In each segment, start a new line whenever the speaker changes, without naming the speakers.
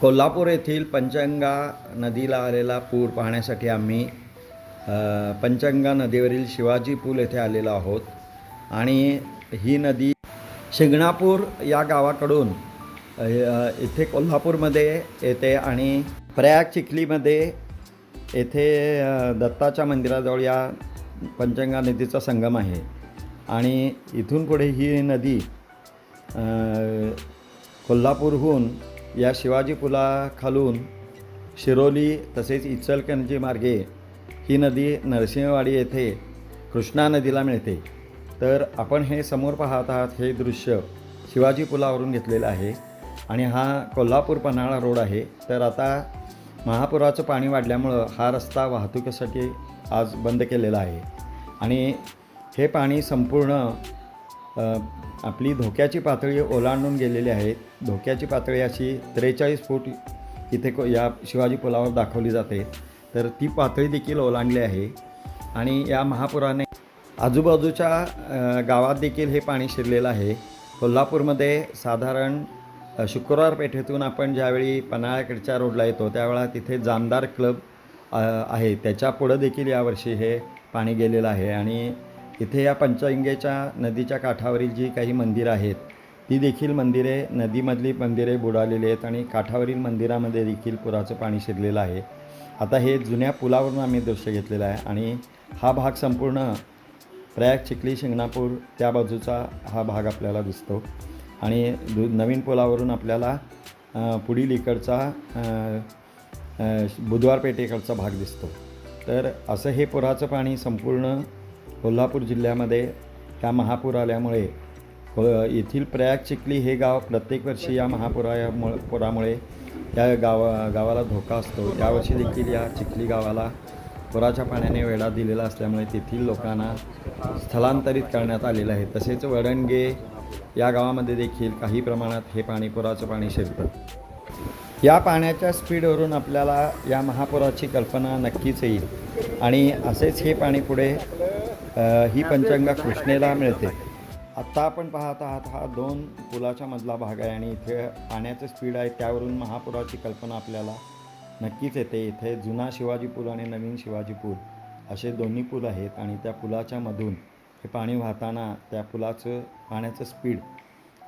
कोल्हापूर येथील पंचगंगा नदीला आलेला पूर पाहण्यासाठी आम्ही पंचंगा पंचगंगा नदीवरील शिवाजी पूल येथे आलेलो आहोत. आणि ही नदी शिंगणापूर या गावाकडून इथे कोल्हापूरमध्ये येते आणि प्रयाग चिखलीमध्ये येथे दत्ताच्या मंदिराजवळ या पंचगंगा नदीचा संगम आहे. आणि इथून पुढे ही नदी कोल्हापूरहून या शिवाजी पुलाखालून शिरोली तसेच इचलकरंजी मार्गे ही नदी नरसिंहवाडी येथे कृष्णा नदीला मिळते. तर आपण हे समोर पाहत आहात हे दृश्य शिवाजी पुलावरून घेतलेलं आहे आणि हा कोल्हापूर पन्हाळा रोड आहे. तर आता महापुराचं पाणी वाढल्यामुळं हा रस्ता वाहतुकीसाठी आज बंद केलेला आहे. आणि हे पाणी संपूर्ण आपली धोक्याची पातळी ओलांडून गेलेली आहे. धोक्याची पातळी अशी त्रेचाळीस फूट इथे को या शिवाजी पुलावर दाखवली जाते. तर ती पातळी देखील ओलांडली आहे. आणि या महापुराने आजूबाजूच्या गावात देखील हे पाणी शिरलेलं आहे. कोल्हापूरमध्ये साधारण शुक्रवार पेठेतून आपण ज्यावेळी पन्हाळ्याकडच्या रोडला येतो त्यावेळा तिथे जामदार क्लब आहे. त्याच्या पुढं देखील यावर्षी हे पाणी गेलेलं आहे. आणि इथे या पंचगंगेच्या नदीच्या काठावरील जी काही मंदिरं आहेत ती देखील मंदिरे नदीमधली मंदिरे बुडालेली आहेत आणि काठावरील मंदिरामध्ये देखील पुराचं पाणी शिरलेलं आहे. आता हे जुन्या पुलावरून आम्ही दृश्य घेतलेलं आहे आणि हा भाग संपूर्ण प्रयाग चिखली शिंगणापूर त्या बाजूचा हा भाग आपल्याला दिसतो. आणि दु नवीन पुलावरून आपल्याला पुढील इकडचा बुधवार पेठेकडचा भाग दिसतो. तर असं हे पुराचं पाणी संपूर्ण कोल्हापूर जिल्ह्यामध्ये त्या महापूर आल्यामुळे को येथील प्रयाग चिखली हे गाव प्रत्येक वर्षी या महापुरामुळे पुरामुळे या गावा गावाला धोका असतो. यावर्षी देखील या चिखली गावाला पुराच्या पाण्याने वेढा दिलेला असल्यामुळे तेथील लोकांना स्थलांतरित करण्यात आलेलं आहे. तसेच वडणगे या गावामध्ये देखील काही प्रमाणात हे पाणी पुराचं पाणी शिरतं. या पाण्याच्या स्पीडवरून आपल्याला या महापुराची कल्पना नक्कीच येईल. आणि असेच हे पाणी पुढे ही पंचांगा कृष्णेला मिळते. आत्ता आपण पाहत आहात हा दोन पुलाच्या मधला भाग आहे आणि इथे पाण्याचं स्पीड आहे त्यावरून महापुराची कल्पना आपल्याला नक्कीच येते. इथे जुना शिवाजी पूल आणि नवीन शिवाजी पूल असे दोन्ही पूल आहेत आणि त्या पुलाच्या मधून हे पाणी वाहताना त्या पुलाचं पाण्याचं स्पीड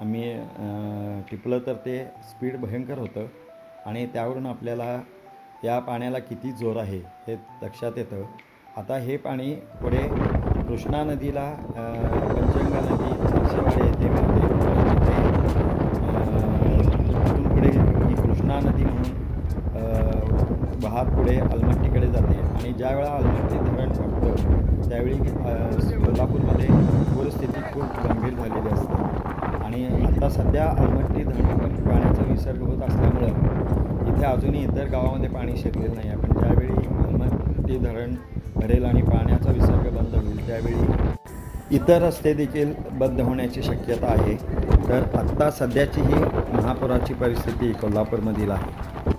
आम्ही टिपलं तर ते स्पीड भयंकर होतं आणि त्यावरून आपल्याला या पाण्याला किती जोर आहे हे लक्षात येतं. आता हे पाणी पुढे कृष्णा नदीला पंचंगा पंचगंगा नदी नरसिंहवाडी येथे म्हणजे मिळते तिथून पुढे ही कृष्णा नदी म्हणून अ, वाहत पुढे अलमट्टीकडे जाते. आणि ज्यावेळा अलमट्टी धरण भरतं त्यावेळी कोल्हापूरमध्ये पूरस्थिती खूप गंभीर झालेली असते. आणि आता सध्या अलमट्टी धरण पाण्याचा विसर्ग होत असल्यामुळं इथे अजूनही इतर गावामध्ये पाणी शिरलेलं नाही. आहे पण ज्यावेळी अलमट्टी धरण भरेल आणि पाण्याचा विसर्ग बंद होईल त्यावेळी इतर रस्ते देखील बंद होण्याची शक्यता आहे. तर आत्ता सध्याची ही महापुराची परिस्थिती कोल्हापूरमधील आहे.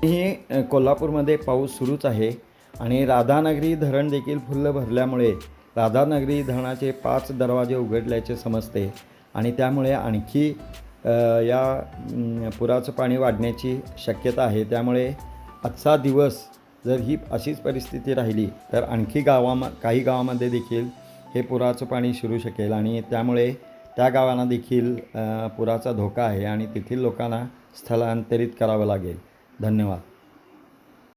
ही कोल्हापूरमध्ये पाऊस सुरूच आहे आणि राधानगरी धरण देखील फुल्ल भरल्यामुळे राधानगरी धरणाचे पाच दरवाजे उघडल्याचे समजते आणि त्यामुळे आणखी या पुराचं पाणी वाढण्याची शक्यता आहे. त्यामुळे आजचा दिवस जर ही अशीच परिस्थिती राहिली तर आणखी गावाम काही गावामध्ये देखील हे पुराचं पाणी शिरू शकेल आणि त्यामुळे त्या गावांना देखील पुराचा धोका आहे आणि तेथील लोकांना स्थलांतरित करावं लागेल. धन्यवाद.